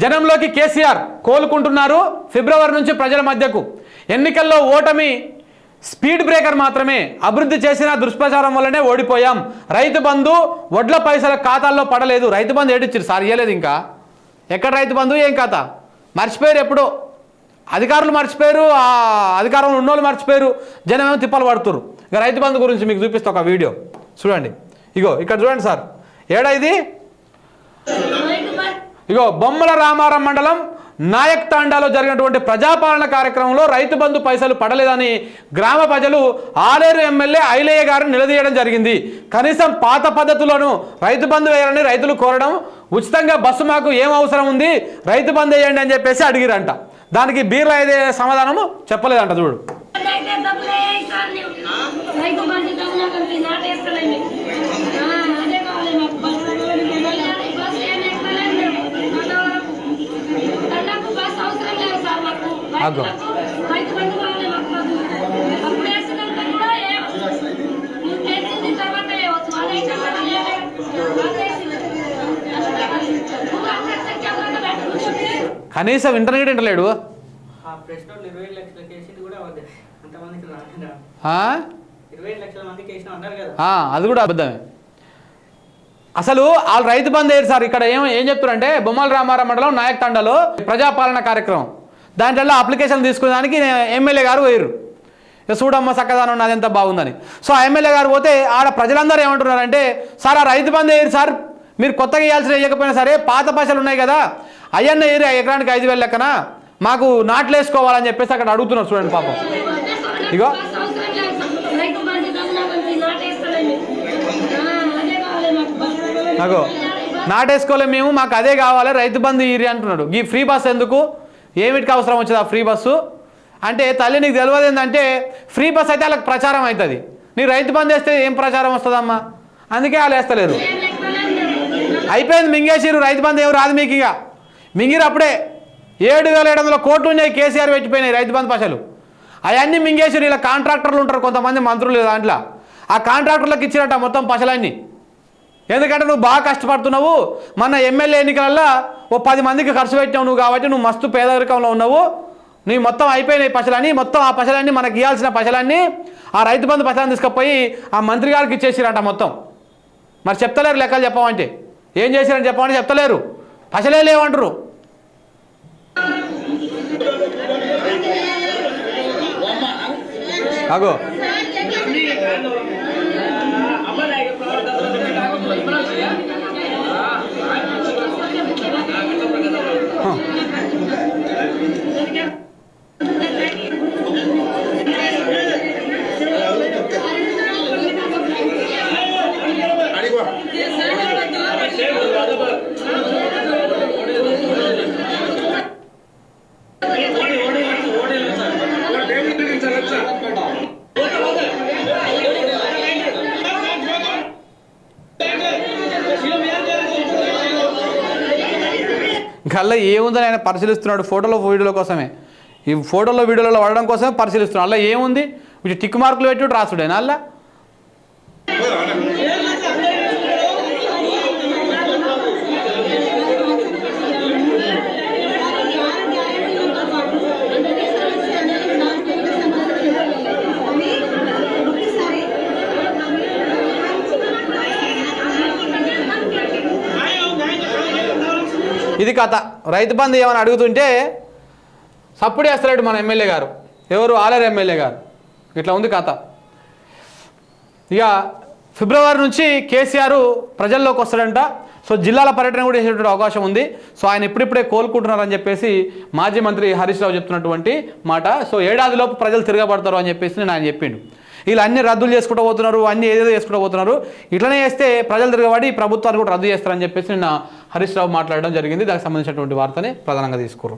జనంలోకి కేసీఆర్ కోలుకుంటున్నారు ఫిబ్రవరి నుంచి ప్రజల మధ్యకు. ఎన్నికల్లో ఓటమి స్పీడ్ బ్రేకర్ మాత్రమే అభివృద్ధి చేసిన దుష్ప్రచారం వల్లనే ఓడిపోయాం. రైతు బంధు వడ్ల పైసల ఖాతాల్లో పడలేదు. రైతు బంధు ఏడిచ్చారు? సార్ ఇవ్వలేదు ఇంకా. ఎక్కడ రైతు బంధు? ఏం కథ మర్చిపోయారు ఎప్పుడో. అధికారులు మర్చిపోయారు ఆ అధికారంలో ఉన్నోళ్ళు మర్చిపోయారు. జనం ఏమో తిప్పలు పడుతురు ఇక రైతు బంధు గురించి మీకు చూపిస్తా ఒక వీడియో. చూడండి. ఇగో ఇక్కడ చూడండి సార్. ఏడా ఇది? ఇగో బొమ్మల రామారం మండలం నాయక్ తాండాలో జరిగినటువంటి ప్రజాపాలన కార్యక్రమంలో రైతు బంధు పైసలు పడలేదని గ్రామ ప్రజలు ఆలేరు ఎమ్మెల్యే ఐలయ్య గారిని నిలదీయడం జరిగింది. కనీసం పాత పద్ధతులను రైతు బంధు వేయాలని రైతులు కోరడం ఉచితంగా బస్సు మాకు ఏం అవసరం ఉంది రైతు బంధు వేయండి అని చెప్పేసి అడిగిరంట. దానికి బీర్ల అయితే సమాధానము చెప్పలేదంట చూడు అయితే డబ్బులే ఇస్తాను నీవు. రైతు బంధు డబ్బులు కలిపి నాటేస్తలేండి. ఆ, అదే కావాలి మాకు. బస్సు వెళ్ళాలి. బస్సు ఏం ఎక్కలేదు మేము. దండవరకు. దండకు బస్సు అవసరం లేదు సార్ మాకు. అగ్గో. రైతులకు రైతు బంధు కావాలి మాకు బస్సు. అప్పుడు వేసినంత కూడా ఏం- నువ్వు వేసింది తర్వాత వేయవచ్చు. అదే చెప్పాలి. లేదే. అదే నువ్వు అక్కడ చెప్తాను పెట్టుకుంటే కనీసం ఇంటర్నెట్ ఇంటలేడు ఆ ప్రెస్ నోట్లు ఇరవై ఐదు లక్షల కేసులు కూడా అవద్దు అంతమందికి రాకుండా ఆ? ఇరవై ఐదు లక్షల మందికి వేసిన అన్నారు కదా. ఆ, అది కూడా అబద్ధమే. అసలు వాళ్ళు రైతు అయ్యారు సార్ ఇక్కడ ఏం ఏం చెప్తారంటే బొమ్మల రామారావు మండలం నాయక్ తండలో ప్రజాపాలన కార్యక్రమం. దాంట్లో అప్లికేషన్ తీసుకునేదానికి ఎమ్మెల్యే గారు పోయారు ఇక చూడమ్మ చక్కదానం ఉన్నది ఎంత బాగుందని. సో ఆ ఎమ్మెల్యే గారు పోతే ఆడ ప్రజలందరూ ఏమంటున్నారంటే సార్ ఆ రైతు బంధు అయ్యారు సార్. మీరు కొత్తగా వేయాల్సిన వేయకపోయినా సరే పాత పైసలు ఉన్నాయి కదా. అయ్యన్న ఏరి ఎకరానికి ఐదు వేలు లెక్కన. మాకు నాట్లు వేసుకోవాలని చెప్పేసి అక్కడ అడుగుతున్నారు చూడండి పాపం. ఇగో. రైతు అగో. నాటేసుకోలే మేము మాకు అదే కావాలి రైతు బంధు ఇరి అంటున్నాడు. ఈ ఫ్రీ బస్ ఎందుకు? ఏమిటికి అవసరం వచ్చింది ఆ ఫ్రీ బస్సు? అంటే తల్లి నీకు తెలియదు ఏంటంటే ఫ్రీ బస్ అయితే వాళ్ళకి ప్రచారం అవుతుంది. నీ రైతు బంద్ వేస్తే ఏం ప్రచారం వస్తుందమ్మా? అందుకే వాళ్ళు వేస్తలేరు. అయిపోయింది మింగేసిరు రైతు బంద్ ఏమి రాదు మీకు ఇక. మింగిరు అప్పుడే ఏడు వేల ఏడు వందల కోట్లు ఉన్నాయి కేసీఆర్ పెట్టిపోయినాయి రైతు బంద్ పశలు అవన్నీ మింగేసిరు ఇలా కాంట్రాక్టర్లు ఉంటారు కొంతమంది మంత్రులు దాంట్లో. ఆ కాంట్రాక్టర్లకు ఇచ్చినట్ట మొత్తం పశలన్నీ ఎందుకంటే నువ్వు బాగా కష్టపడుతున్నావు. మన ఎమ్మెల్యే ఎన్నికలలో ఓ పది మందికి ఖర్చు పెట్టావు నువ్వు కాబట్టి నువ్వు మస్తు పేదరికంలో ఉన్నావు. నీ మొత్తం అయిపోయినాయి పశలన్నీ మొత్తం ఆ పశలన్నీ మనకి ఇవ్వాల్సిన పశలన్నీ ఆ రైతు బంధు పశలను తీసుకుపోయి ఆ మంత్రి గారికి ఇచ్చేసిరంట మొత్తం. మరి చెప్తలేరు లెక్కలు చెప్పమంటే. ఏం చేశారని చెప్పమంటే చెప్తలేరు. పశలే లేవంటారు అగో. గల్ల ఏముందని ఆయన పరిశీలిస్తున్నాడు ఫోటోలో వీడియోల కోసమే. ఈ ఫోటోలో వీడియోలలో వాడడం కోసమే పరిశీలిస్తున్నాడు. అలా ఏముంది? టిక్ మార్కులు పెట్టి రాసుడేనా అలా ఇది కథ. రైతు బంధు ఏమని అడుగుతుంటే సప్పుడు వేస్తలేడు మన ఎమ్మెల్యే గారు. ఎవరు ఆలేరు ఎమ్మెల్యే గారు. ఇట్లా ఉంది కథ. ఇక ఫిబ్రవరి నుంచి కేసీఆర్ ప్రజల్లోకి వస్తాడంట. సో జిల్లాల పర్యటన కూడా చేసేటువంటి అవకాశం ఉంది. సో ఆయన ఇప్పుడిప్పుడే కోలుకుంటున్నారని చెప్పేసి మాజీ మంత్రి హరీష్ రావు చెప్తున్నటువంటి మాట. సో ఏడాదిలోపు ప్రజలు తిరగబడతారు అని చెప్పేసి నేను ఆయన చెప్పిండు. వీళ్ళు అన్ని రద్దులు చేసుకుంటూ పోతున్నారు అన్ని ఏదేదో చేసుకుంటూ పోతున్నారు. ఇట్లనే చేస్తే ప్రజలు తిరగబడి ప్రభుత్వాన్ని కూడా రద్దు చేస్తారని చెప్పేసి నిన్న హరీష్ రావు మాట్లాడడం జరిగింది. దానికి సంబంధించినటువంటి వార్తని ప్రధానంగా తీసుకురు